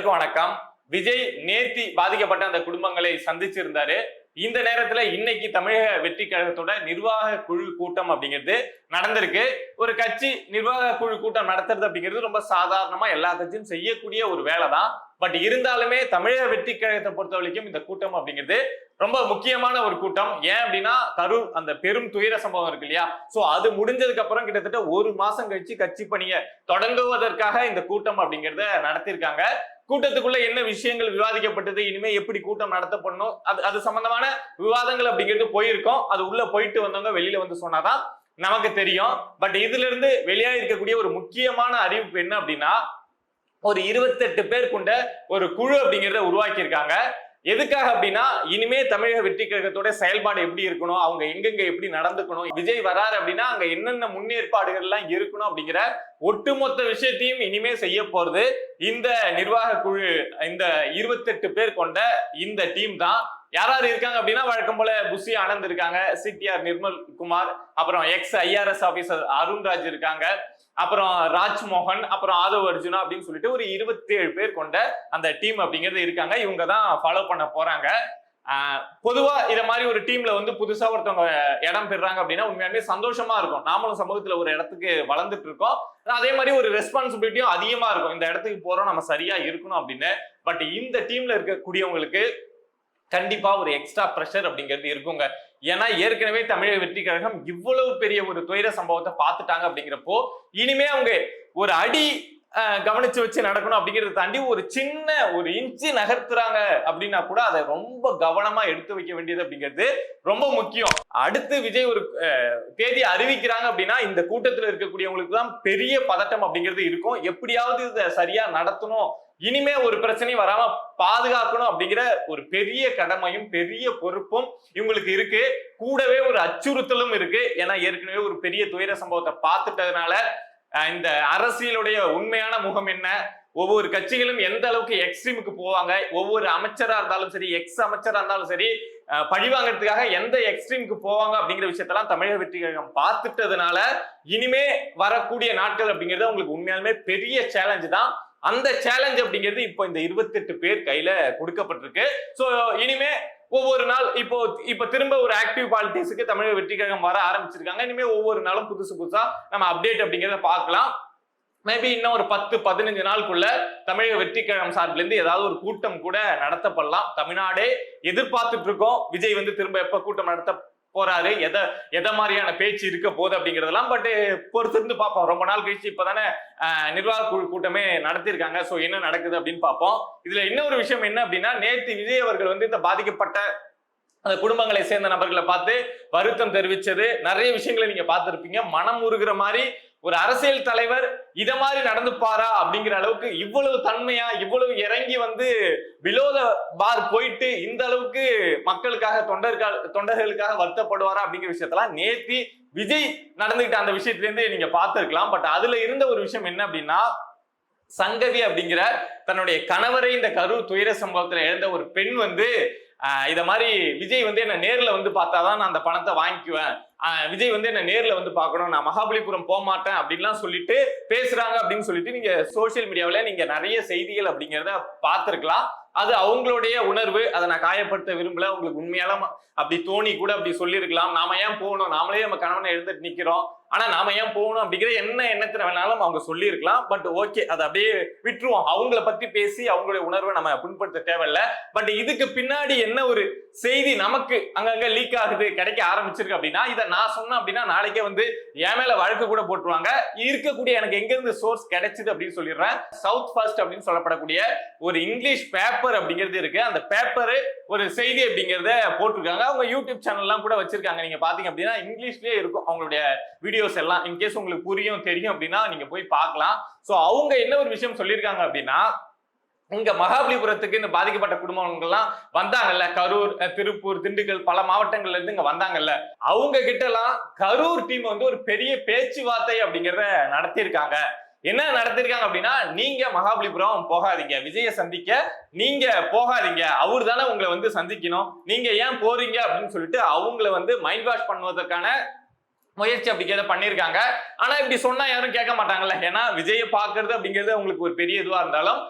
அனைவருக்கும் வணக்கம். விஜய் நேர்த்தி பாதிக்கப்பட்ட அந்த குடும்பங்களை சந்திச்சிருந்தாரு. இந்த நேரத்துல இன்னைக்கு தமிழக வெற்றி கழகத்தோட நிர்வாக குழு கூட்டம் அப்படிங்கிறது நடந்திருக்கு. ஒரு கட்சி நிர்வாக குழு கூட்டம் நடத்துறது அப்படிங்கிறது ரொம்ப சாதாரணமா எல்லா கட்சியும் செய்யக்கூடிய ஒரு வேலை தான் பட் இருந்தாலுமே தமிழக வெற்றி கழகத்தை பொறுத்த வரைக்கும் இந்த கூட்டம் அப்படிங்கிறது ரொம்ப முக்கியமான ஒரு கூட்டம். ஏன் அப்படின்னா கரூர் அந்த பெரும் துயர சம்பவம் இருக்கு இல்லையா? சோ அது முடிஞ்சதுக்கு அப்புறம் கிட்டத்தட்ட ஒரு மாசம் கழிச்சு கட்சி பணியை தொடங்குவதற்காக இந்த கூட்டம் அப்படிங்கிறத நடத்தியிருக்காங்க. கூட்டத்துக்குள்ள என்ன விஷயங்கள் விவாதிக்கப்பட்டது இனிமே எப்படி கூட்டம் நடத்தப்படணும் அது அது சம்பந்தமான விவாதங்கள் அப்படிங்கிறது போயிருக்கோம். அது உள்ள போயிட்டு வந்தவங்க வெளியில வந்து சொன்னாதான் நமக்கு தெரியும். பட் இதுல இருந்து வெளியாக இருக்கக்கூடிய ஒரு முக்கியமான அறிவிப்பு என்ன அப்படின்னா ஒரு இருபத்தெட்டு பேர் கொண்ட ஒரு குழு அப்படிங்கிறத உருவாக்கியிருக்காங்க. எதுக்காக அப்படின்னா இனிமே தமிழக வெற்றி கழகத்தோட செயல்பாடு எப்படி இருக்கணும் அவங்க எங்கெங்க எப்படி நடந்துக்கணும் விஜய் வராரு அப்படின்னா அங்க என்னென்ன முன்னேற்பாடுகள் எல்லாம் இருக்கணும் அப்படிங்கிற ஒட்டுமொத்த விஷயத்தையும் இனிமே செய்ய போறது இந்த நிர்வாக குழு இந்த இருபத்தெட்டு பேர் கொண்ட இந்த டீம் தான். யார் யார் இருக்காங்க அப்படின்னா வழக்கம் போல புஷி ஆனந்த் இருக்காங்க சிடிஆர் நிர்மல் குமார் அப்புறம் எக்ஸ் ஐஆர்எஸ் ஆபீசர் அருண்ராஜ் இருக்காங்க. அப்புறம் ராஜ்மோகன் அப்புறம் ஆதவ் அர்ஜுனா அப்படின்னு சொல்லிட்டு ஒரு இருபத்தி ஏழு பேர் கொண்ட அந்த டீம் அப்படிங்கிறது இருக்காங்க. இவங்க தான் ஃபாலோ பண்ண போறாங்க. பொதுவா இத மாதிரி ஒரு டீம்ல வந்து புதுசா ஒருத்தவங்க இடம் பெறாங்க அப்படின்னா உண்மையாலுமே சந்தோஷமா இருக்கும். நாமளும் சமூகத்துல ஒரு இடத்துக்கு வளர்ந்துட்டு இருக்கோம். அதே மாதிரி ஒரு ரெஸ்பான்சிபிலிட்டியும் அதிகமா இருக்கும். இந்த இடத்துக்கு போறோம் நம்ம சரியா இருக்கணும் அப்படின்னு. பட் இந்த டீம்ல இருக்கக்கூடியவங்களுக்கு கண்டிப்பா ஒரு எக்ஸ்ட்ரா ப்ரெஷர் அப்படிங்கிறது இருக்குங்க. ஏன்னா ஏற்கனவே தமிழக வெற்றி கழகம் இவ்வளவு பெரிய ஒரு துயர சம்பவத்தை பார்த்துட்டாங்க அப்படிங்கிறப்போ இனிமே அவங்க ஒரு அடி கவனிச்சு வச்சு நடக்கணும் அப்படிங்கறத தாண்டி ஒரு சின்ன ஒரு இன்ச்சு நகர்த்துறாங்க அப்படின்னா கூட அதை ரொம்ப கவனமா எடுத்து வைக்க வேண்டியது அப்படிங்கிறது ரொம்ப முக்கியம். அடுத்து விஜய் ஒரு தேதி அறிவிக்கிறாங்க அப்படின்னா இந்த கூட்டத்துல இருக்கக்கூடியவங்களுக்கு தான் பெரிய பதட்டம் அப்படிங்கிறது இருக்கும். எப்படியாவது இதை சரியா நடத்தணும் இனிமே ஒரு பிரச்சனையும் வராம பாதுகாக்கணும் அப்படிங்கிற ஒரு பெரிய கடமையும் பெரிய பொறுப்பும் இவங்களுக்கு இருக்கு. கூடவே ஒரு அச்சுறுத்தலும் இருக்கு. ஏன்னா ஏற்கனவே ஒரு பெரிய துயர சம்பவத்தை பார்த்துட்டதுனால இந்த அரசியலுடைய உண்மையான முகம் என்ன? ஒவ்வொரு கட்சிகளும் எந்த அளவுக்கு எக்ஸ்ட்ரீமுக்கு போவாங்க? ஒவ்வொரு அமைச்சரா இருந்தாலும் சரி எக்ஸ் அமைச்சரா இருந்தாலும் சரி பழிவாங்கிறதுக்காக எந்த எக்ஸ்ட்ரீமுக்கு போவாங்க அப்படிங்கிற விஷயத்தெல்லாம் தமிழக வெற்றி கழகம் பார்த்துட்டதுனால இனிமே வரக்கூடிய நாட்கள் அப்படிங்கிறது உங்களுக்கு உண்மையாலுமே பெரிய சேலஞ்சு தான். அந்த சேலஞ்ச் அப்படிங்கிறது இப்போ இந்த இருபத்தெட்டு பேர் கையில கொடுக்கப்பட்டிருக்கு. சோ இனிமே ஒவ்வொரு நாள் இப்போ இப்ப திரும்ப ஒரு ஆக்டிவ் பாலிட்டிக்ஸுக்கு தமிழக வெற்றி கழகம் வர ஆரம்பிச்சிருக்காங்க. இனிமே ஒவ்வொரு நாளும் புதுசு புதுசா நம்ம அப்டேட் அப்படிங்கிறத பார்க்கலாம். மேபி இன்னும் ஒரு பத்து பதினஞ்சு நாளுக்குள்ள தமிழக வெற்றி கழகம் சார்பில இருந்து ஏதாவது ஒரு கூட்டம் கூட நடத்தப்படலாம். தமிழ்நாடே எதிர்பார்த்துட்டு இருக்கோம். விஜய் வந்து திரும்ப எப்ப கூட்டம் நடத்த போறாரு. எதை எதை மாதிரியான பேச்சு இருக்க போகுது அப்படிங்கறதெல்லாம் பட் பொறுத்திருந்து பார்ப்போம். ரொம்ப நாள் கழிச்சு இப்பதானே நிர்வாக குழு கூட்டமே நடத்திருக்காங்க சோ என்ன நடக்குது அப்படின்னு பார்ப்போம். இதுல இன்னொரு விஷயம் என்ன அப்படின்னா நேத்து விஜய் அவர்கள் வந்து இந்த பாதிக்கப்பட்ட அந்த குடும்பங்களை சேர்ந்த நபர்களை பார்த்து வருத்தம் தெரிவிச்சது. நிறைய விஷயங்களை நீங்க பார்த்துருப்பீங்க. மனம் உருகிற மாதிரி ஒரு அரசியல் தலைவர் இத மாதிரி நடந்துப்பாரா அப்படிங்கிற அளவுக்கு இவ்வளவு தன்மையா இவ்வளவு இறங்கி வந்து விலோத பார் போயிட்டு இந்த அளவுக்கு மக்களுக்காக தொண்டர்கள் தொண்டர்களுக்காக வருத்தப்படுவாரா அப்படிங்கிற விஷயத்தெல்லாம் நேத்தி விஜய் நடந்துகிட்ட அந்த விஷயத்துல இருந்து நீங்க பார்த்திருக்கலாம். பட் அதுல இருந்த ஒரு விஷயம் என்ன அப்படின்னா சங்கவி அப்படிங்கிற தன்னுடைய கணவரை இந்த கரூர் துயர சம்பவத்துல இழந்த ஒரு பெண் வந்து இதை மாதிரி விஜய் வந்து என்ன நேரில் வந்து பார்த்தா தான் நான் அந்த பணத்தை வாங்கிக்குவேன். விஜய் வந்து என்ன நேரில் வந்து பார்க்கணும். நான் மகாபலிபுரம் போக மாட்டேன் அப்படின்லாம் சொல்லிட்டு பேசுறாங்க அப்படின்னு சொல்லிட்டு நீங்க சோஷியல் மீடியாவில் நீங்க நிறைய செய்திகள் அப்படிங்கிறத பார்த்துருக்கலாம். அது அவங்களுடைய உணர்வு. அதை நான் காயப்படுத்த விரும்பல. உங்களுக்கு உண்மையால அப்படி தோணி கூட அப்படி சொல்லியிருக்கலாம். நாம ஏன் போகணும்? நாமளே நம்ம கணவனை எழுந்துட்டு நிக்கிறோம். ஆனா நாம ஏன் போகணும் அப்படிங்கிற என்ன எண்ணத்துல வேணாலும் அவங்க சொல்லியிருக்கலாம். பட் ஓகே அதை அப்படியே விட்டுருவோம். அவங்கள பத்தி பேசி அவங்களுடைய உணர்வை நம்ம புண்படுத்த தேவையில்ல. பட் இதுக்கு பின்னாடி என்ன ஒரு செய்தி நமக்கு அங்கங்க லீக் ஆகுது கிடைக்க ஆரம்பிச்சிருக்கு அப்படின்னா இதை நான் சொன்னேன் அப்படின்னா நாளைக்கே வந்து என் மேல வழக்கு கூட போட்டுருவாங்க. இருக்கக்கூடிய எனக்கு எங்க இருந்து சோர்ஸ் கிடைச்சது அப்படின்னு சொல்லிடுறேன். சவுத் ஃபர்ஸ்ட் அப்படின்னு சொல்லப்படக்கூடிய ஒரு இங்கிலீஷ் பேப்பர் அப்படிங்கிறது இருக்கு. அந்த பேப்பரு ஒரு செய்தி அப்படிங்கிறத போட்டிருக்காங்க. அவங்க யூடியூப் சேனல்லாம் கூட வச்சிருக்காங்க. நீங்க பாத்தீங்க அப்படின்னா இங்கிலீஷ்லயே இருக்கும் அவங்களுடைய வீடியோஸ் எல்லாம். இன்கேஸ் உங்களுக்கு புரியும் தெரியும் அப்படின்னா நீங்க போய் பார்க்கலாம். சோ அவங்க என்ன ஒரு விஷயம் சொல்லியிருக்காங்க அப்படின்னா இங்க மகாபலிபுரத்துக்கு இந்த பாதிக்கப்பட்ட குடும்பங்கள்லாம் வந்தாங்கல்ல. கரூர் திருப்பூர் திண்டுக்கல் பல மாவட்டங்கள்ல இருந்து இங்க வந்தாங்கல்ல. அவங்க கிட்ட எல்லாம் கரூர் டீம் வந்து ஒரு பெரிய பேச்சுவார்த்தை அப்படிங்கிறத நடத்தியிருக்காங்க. என்ன நடத்திருக்காங்க அப்படின்னா நீங்க மகாபலிபுரம் போகாதீங்க. விஜய சந்திக்க நீங்க போகாதீங்க. அவர் தானே உங்களை வந்து சந்திக்கணும். நீங்க ஏன் போறீங்க அப்படின்னு சொல்லிட்டு அவங்கள வந்து மைண்ட் வாஷ் பண்ணுவதற்கான முயற்சி அப்படிங்கிறத பண்ணியிருக்காங்க. ஆனா இப்படி சொன்னா யாரும் கேட்க மாட்டாங்கல்ல. ஏன்னா விஜயை பாக்குறது அப்படிங்கிறது அவங்களுக்கு ஒரு பெரிய இதுவா இருந்தாலும்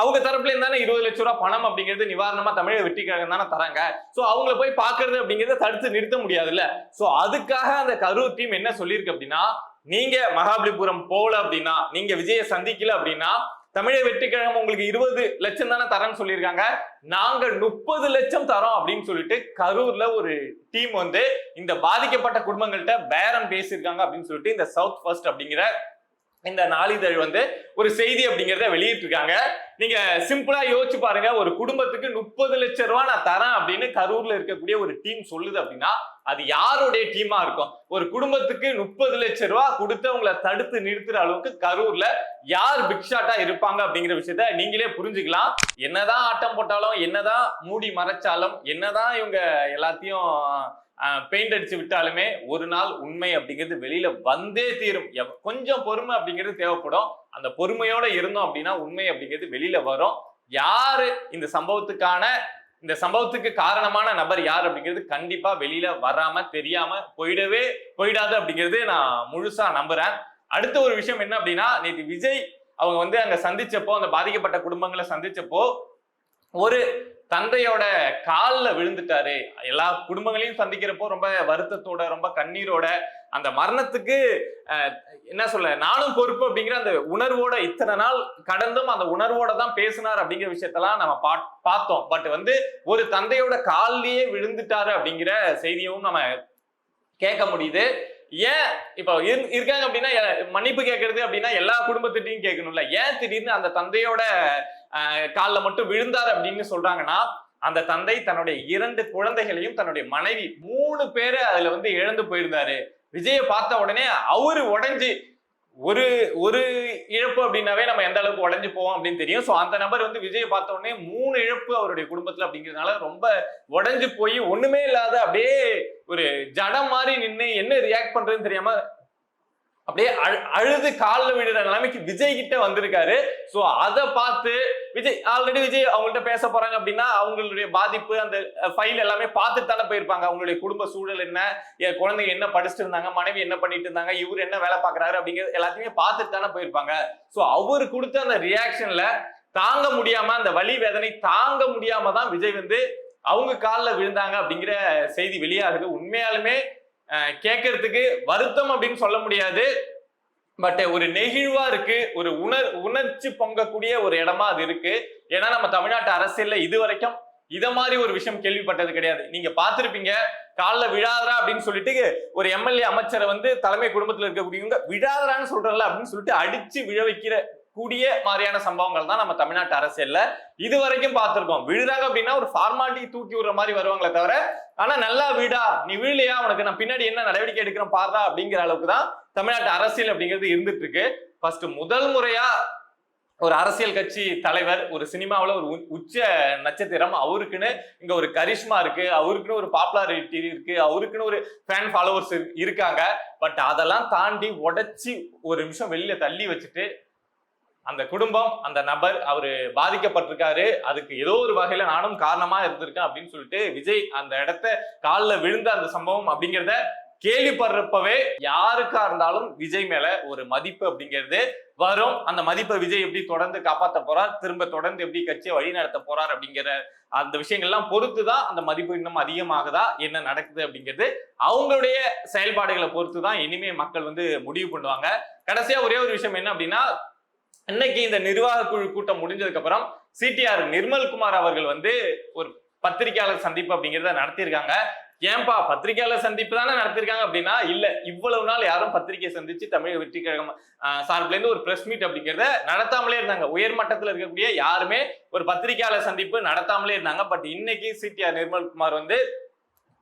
அவங்க தரப்புல இருந்தானே இருபது லட்சம் ரூபாய் பணம் அப்படிங்கிறது நிவாரணமா தமிழக வெற்றி கழகம் தானே தராங்க. சோ அவங்கள போய் பாக்குறது அப்படிங்கறத தடுத்து நிறுத்த முடியாதுல்ல. சோ அதுக்காக அந்த கரூர் டீம் என்ன சொல்லியிருக்கு அப்படின்னா நீங்க மகாபலிபுரம் போகல அப்படின்னா நீங்க விஜய சந்திக்கல அப்படின்னா தமிழக வெற்றி கழகம் உங்களுக்கு இருபது லட்சம் தானே தரேன்னு சொல்லியிருக்காங்க. நாங்க முப்பது லட்சம் தரோம் அப்படின்னு சொல்லிட்டு கரூர்ல ஒரு டீம் வந்து இந்த பாதிக்கப்பட்ட குடும்பங்கள்ட்ட பேரம் பேசியிருக்காங்க அப்படின்னு சொல்லிட்டு இந்த சவுத் ஃபர்ஸ்ட் அப்படிங்கிற இந்த நாளிதழ் வந்து ஒரு செய்தி அப்படிங்கிறத வெளியிட்டிருக்காங்க. நீங்க சிம்பிளா யோசிச்சு பாருங்க. ஒரு குடும்பத்துக்கு முப்பது லட்சம் ரூபாய் நான் தரேன் அப்படின்னு கரூர்ல இருக்கக்கூடிய ஒரு டீம் சொல்லுது அப்படின்னா அது யாருடைய டீமா இருக்கும்? ஒரு குடும்பத்துக்கு முப்பது லட்சம் ரூபாய் கொடுத்து உங்களை தடுத்து நிறுத்துற அளவுக்கு கரூர்ல யார் பிக் ஷாட்டா இருப்பாங்க அப்படிங்கிற விஷயத்த நீங்களே புரிஞ்சுக்கலாம். என்னதான் ஆட்டம் போட்டாலும் என்னதான் மூடி மறைச்சாலும் என்னதான் இவங்க எல்லாத்தையும் பெயிண்ட் அடிச்சு விட்டாலுமே ஒரு நாள் உண்மை அப்படிங்கிறது வெளியில வந்தே தீரும். எவ்- கொஞ்சம் பொறுமை அப்படிங்கிறது தேவைப்படும். அந்த பொறுமையோட இருந்தோம் அப்படின்னா உண்மை அப்படிங்கிறது வெளியில வரும். யாரு இந்த சம்பவத்துக்கான இந்த சம்பவத்துக்கு காரணமான நபர் யார் அப்படிங்கிறது கண்டிப்பா வெளியில வராம தெரியாம போயிடவே போயிடாது அப்படிங்கிறது நான் முழுசா நம்புறேன். அடுத்த ஒரு விஷயம் என்ன அப்படின்னா நேற்று விஜய் அவங்க வந்து அங்க சந்திச்சப்போ அந்த பாதிக்கப்பட்ட குடும்பங்களை சந்திச்சப்போ ஒரு தந்தையோட காலில் விழுந்துட்டாரு. எல்லா குடும்பங்களையும் சந்திக்கிறப்போ ரொம்ப வருத்தத்தோட ரொம்ப கண்ணீரோட அந்த மரணத்துக்கு என்ன சொல்ல நானும் பொறுப்பு அப்படிங்கிற அந்த உணர்வோட இத்தனை நாள் கடந்தும் அந்த உணர்வோட தான் பேசினார் அப்படிங்கிற விஷயத்தெல்லாம் நம்ம பா பார்த்தோம். பட் வந்து ஒரு தந்தையோட காலிலேயே விழுந்துட்டாரு அப்படிங்கிற செய்தியும் நம்ம கேட்க முடியுது. ஏன் இப்போ இரு- இருக்காங்க அப்படின்னா மன்னிப்பு கேட்கறது அப்படின்னா எல்லா குடும்பத்திட்டையும் கேட்கணும்ல. ஏன் திடீர்னு அந்த தந்தையோட காலில் மட்டும் விழுந்தார் அப்படின்னு சொல்றாங்கன்னா அந்த தந்தை தன்னுடைய இரண்டு குழந்தைகளையும் தன்னுடைய மனைவி மூணு பேரை அதுல வந்து இழந்து போயிருந்தாரு. விஜயை பார்த்த உடனே அவரு உடைஞ்சு ஒரு ஒரு இழப்பு அப்படின்னாவே நம்ம எந்த அளவுக்கு உடஞ்சு போவோம் அப்படின்னு தெரியும். ஸோ அந்த நபர் வந்து விஜயை பார்த்த உடனே மூணு இழப்பு அவருடைய குடும்பத்துல அப்படிங்கிறதுனால ரொம்ப உடஞ்சு போய் ஒண்ணுமே இல்லாத அப்படியே ஒரு ஜடம் மாதிரி நின்று என்ன ரியாக்ட் பண்றதுன்னு தெரியாம அப்படியே அழு- அழுது காலில் விடுற நிலைமைக்கு விஜய் கிட்ட வந்திருக்காரு. ஸோ அதை பார்த்து விஜய் ஆல்ரெடி விஜய் அவங்கள்ட்ட பேச போறாங்க அப்படின்னா அவங்களுடைய பாதிப்பு அந்த ஃபைல் எல்லாமே பார்த்துட்டு தானே போயிருப்பாங்க. அவங்களுடைய குடும்ப சூழல் என்ன? என் குழந்தைங்க என்ன படிச்சுட்டு இருந்தாங்க? மனைவி என்ன பண்ணிட்டு இருந்தாங்க? இவர் என்ன வேலை பார்க்குறாரு? அப்படிங்கிறது எல்லாத்தையுமே பார்த்துட்டு தானே போயிருப்பாங்க. ஸோ அவர் கொடுத்த அந்த ரியாக்ஷன்ல தாங்க முடியாம அந்த வலி வேதனை தாங்க முடியாம தான் விஜய் வந்து அவங்க காலில் விழுந்தாங்க அப்படிங்கிற செய்தி வெளியாகுது. உண்மையாலுமே கேட்கறதுக்கு வருத்தம் அப்படின்னு சொல்ல முடியாது. பட் ஒரு நெகிழ்வா இருக்கு ஒரு உணர் உணர்ச்சி பொங்கக்கூடிய ஒரு இடமா அது இருக்கு. ஏன்னா நம்ம தமிழ்நாட்டு அரசியல்ல இது வரைக்கும் இத மாதிரி ஒரு விஷயம் கேள்விப்பட்டது கிடையாது. நீங்க பாத்திருப்பீங்க காலில் விழாதரா அப்படின்னு சொல்லிட்டு ஒரு எம்எல்ஏ அமைச்சரை வந்து தலைமை குடும்பத்தில் இருக்கக்கூடியவங்க விழாதரான்னு சொல்றல அப்படின்னு சொல்லிட்டு அடிச்சு விழ வைக்கிற கூடிய மாதிரியான சம்பவங்கள் தான் நம்ம தமிழ்நாட்டு அரசியல்ல இது வரைக்கும் பார்த்திருக்கோம். விழுறாங்க அப்படின்னா ஒரு ஃபார்மாலிட்டி தூக்கி விடுற மாதிரி வருவாங்களே தவிர ஆனா நல்லா வீடா? நீ வீழலையா? உனக்கு நான் பின்னாடி என்ன நடவடிக்கை எடுக்கிறேன் பாருடா அப்படிங்கிற அளவுக்கு தான் தமிழ்நாட்டு அரசியல் அப்படிங்கிறது இருந்துட்டு இருக்கு ஃபர்ஸ்ட் முதல் முறையா ஒரு அரசியல் கட்சி தலைவர் ஒரு சினிமாவில் ஒரு உ- உச்ச நட்சத்திரம் அவருக்குன்னு இங்கே ஒரு கரிஷ்மா இருக்கு அவருக்குன்னு ஒரு பாப்புலாரிட்டி இருக்கு அவருக்குன்னு ஒரு ஃபேன் ஃபாலோவர்ஸ் இருக்காங்க. பட் அதெல்லாம் தாண்டி உடச்சி ஒரு நிமிஷம் வெளியில தள்ளி வச்சுட்டு அந்த குடும்பம் அந்த நபர் அவரு பாதிக்கப்பட்டிருக்காரு. அதுக்கு ஏதோ ஒரு வகையில நானும் காரணமா இருந்திருக்கேன் அப்படின்னு சொல்லிட்டு விஜய் அந்த இடத்த காலில் விழுந்த அந்த சம்பவம் அப்படிங்கிறத கேள்விப்படுறப்பவே யாருக்கா இருந்தாலும் விஜய் மேல ஒரு மதிப்பு அப்படிங்கிறது வரும். அந்த மதிப்பை விஜய் எப்படி தொடர்ந்து காப்பாற்ற போறார் திரும்ப தொடர்ந்து எப்படி கட்சியை வழி நடத்த போறார் அப்படிங்கிற அந்த விஷயங்கள்லாம் பொறுத்து தான் அந்த மதிப்பு இன்னும் அதிகமாகுதா என்ன நடக்குது அப்படிங்கிறது அவங்களுடைய செயல்பாடுகளை பொறுத்து தான் இனிமே மக்கள் வந்து முடிவு பண்ணுவாங்க. கடைசியா ஒரே ஒரு விஷயம் என்ன அப்படின்னா அன்னைக்கு இந்த நிர்வாக குழு கூட்டம் முடிஞ்சதுக்கு அப்புறம் சிடிஆர் நிர்மல்குமார் அவர்கள் வந்து ஒரு பத்திரிகையாளர் சந்திப்பு அப்படிங்கிறத நடத்தியிருக்காங்க. ஏன்பா பத்திரிகையாளர் சந்திப்பு தானே நடத்திருக்காங்க அப்படின்னா இல்ல இவ்வளவு நாள் யாரும் பத்திரிகையை சந்திச்சு தமிழக வெற்றி கழகம் ஆஹ், இருந்து ஒரு பிரஸ் மீட் அப்படிங்கிறத நடத்தாமலே இருந்தாங்க. உயர்மட்டத்தில் இருக்கக்கூடிய யாருமே ஒரு பத்திரிகையாளர் சந்திப்பு நடத்தாமலே இருந்தாங்க. பட் இன்னைக்கு சிடிஆர் நிர்மல்குமார் வந்து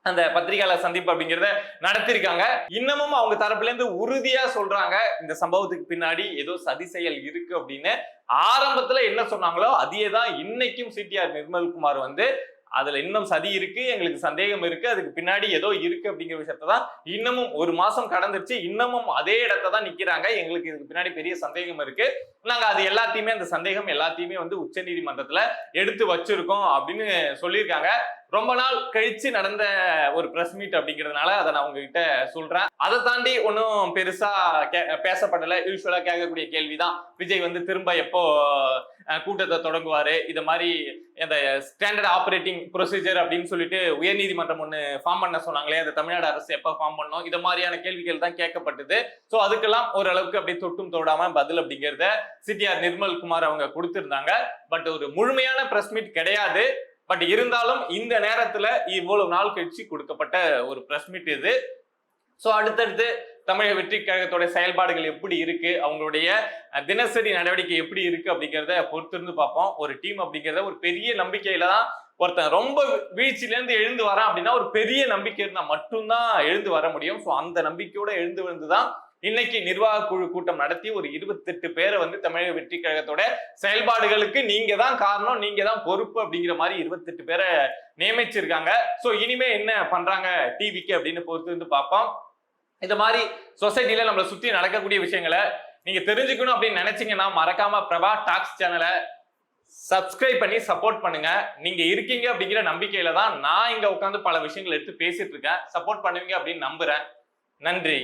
அந்த பத்திரிகையாளர் சந்திப்பு அப்படிங்கிறத நடத்திருக்காங்க இன்னமும் அவங்க தரப்புல இருந்து உறுதியா சொல்றாங்க இந்த சம்பவத்துக்கு பின்னாடி ஏதோ சதி செயல் இருக்கு அப்படின்னு. ஆரம்பத்துல என்ன சொன்னாங்களோ அதையே தான் இன்னைக்கும் சிடிஆர் நிர்மல்குமார் வந்து அதுல இன்னும் சதி இருக்கு எங்களுக்கு சந்தேகம் இருக்கு அதுக்கு பின்னாடி ஏதோ இருக்கு அப்படிங்கிற விஷயத்த தான் இன்னமும் ஒரு மாசம் கடந்துருச்சு இன்னமும் அதே இடத்த தான் நிக்கிறாங்க எங்களுக்கு இதுக்கு பின்னாடி பெரிய சந்தேகம் இருக்கு. நாங்க அது எல்லாத்தையுமே அந்த சந்தேகம் எல்லாத்தையுமே வந்து உச்ச நீதிமன்றத்துல எடுத்து வச்சிருக்கோம் அப்படின்னு சொல்லியிருக்காங்க. ரொம்ப நாள் கழிச்சு நடந்த ஒரு பிரஸ் மீட் அப்படிங்கிறதுனால அதை நான் உங்ககிட்ட சொல்றேன். அதை தாண்டி ஒன்றும் பெருசா கே- பேசப்படல. யூஸ்வலா கேட்கக்கூடிய கேள்விதான். விஜய் வந்து திரும்ப எப்போ கூட்டத்தை தொடங்குவாரு? இது மாதிரி இந்த ஸ்டாண்டர்ட் ஆப்ரேட்டிங் ப்ரொசீஜர் அப்படின்னு சொல்லிட்டு உயர்நீதிமன்றம் ஒன்று ஃபார்ம் பண்ண சொன்னாங்களே அது தமிழ்நாடு அரசு எப்போ ஃபார்ம் பண்ணோம்? இது மாதிரியான கேள்விகள் தான் கேட்கப்பட்டது. ஸோ அதுக்கெல்லாம் ஓரளவுக்கு அப்படியே தொட்டும் தொடாம பதில் அப்படிங்கிறத சிடிஆர் நிர்மல் குமார் அவங்க கொடுத்திருந்தாங்க. பட் ஒரு முழுமையான பிரஸ் மீட் கிடையாது. பட் இருந்தாலும் இந்த நேரத்துல இவ்வளவு நாள் கழிச்சு கொடுக்கப்பட்ட ஒரு பிரஸ் மீட் இது. ஸோ அடுத்தடுத்து தமிழக வெற்றி கழகத்தோட செயல்பாடுகள் எப்படி இருக்கு? அவங்களுடைய தினசரி நடவடிக்கை எப்படி இருக்கு அப்படிங்கிறத பொறுத்திருந்து பார்ப்போம். ஒரு டீம் அப்படிங்கிறத ஒரு பெரிய நம்பிக்கையில தான் ஒருத்தன் ரொம்ப வீழ்ச்சியில இருந்து எழுந்து வரான் அப்படின்னா ஒரு பெரிய நம்பிக்கை இருந்தால் மட்டும்தான் எழுந்து வர முடியும். ஸோ அந்த நம்பிக்கையோட எழுந்து வந்து தான் இன்னைக்கு நிர்வாக குழு கூட்டம் நடத்தி ஒரு இருபத்தெட்டு பேரை வந்து தமிழக வெற்றி கழகத்தோட செயல்பாடுகளுக்கு நீங்க தான் காரணம் நீங்க தான் பொறுப்பு அப்படிங்கிற மாதிரி இருபத்தெட்டு பேரை நியமிச்சிருக்காங்க. சோ இனிமே என்ன பண்றாங்க டிவிக்கு அப்படின்னு பொறுத்து வந்து பார்ப்போம். இந்த மாதிரி சொசைட்டில நம்மளை சுத்தி நடக்கக்கூடிய விஷயங்களை நீங்க தெரிஞ்சுக்கணும் அப்படின்னு நினைச்சீங்கன்னா மறக்காம பிரபா டாக்ஸ் சேனலை சப்ஸ்கிரைப் பண்ணி சப்போர்ட் பண்ணுங்க. நீங்க இருக்கீங்க அப்படிங்கிற நம்பிக்கையில தான் நான் இங்க உட்காந்து பல விஷயங்கள் எடுத்து பேசிட்டு இருக்கேன். சப்போர்ட் பண்ணுவீங்க அப்படின்னு நம்புறேன். நன்றி.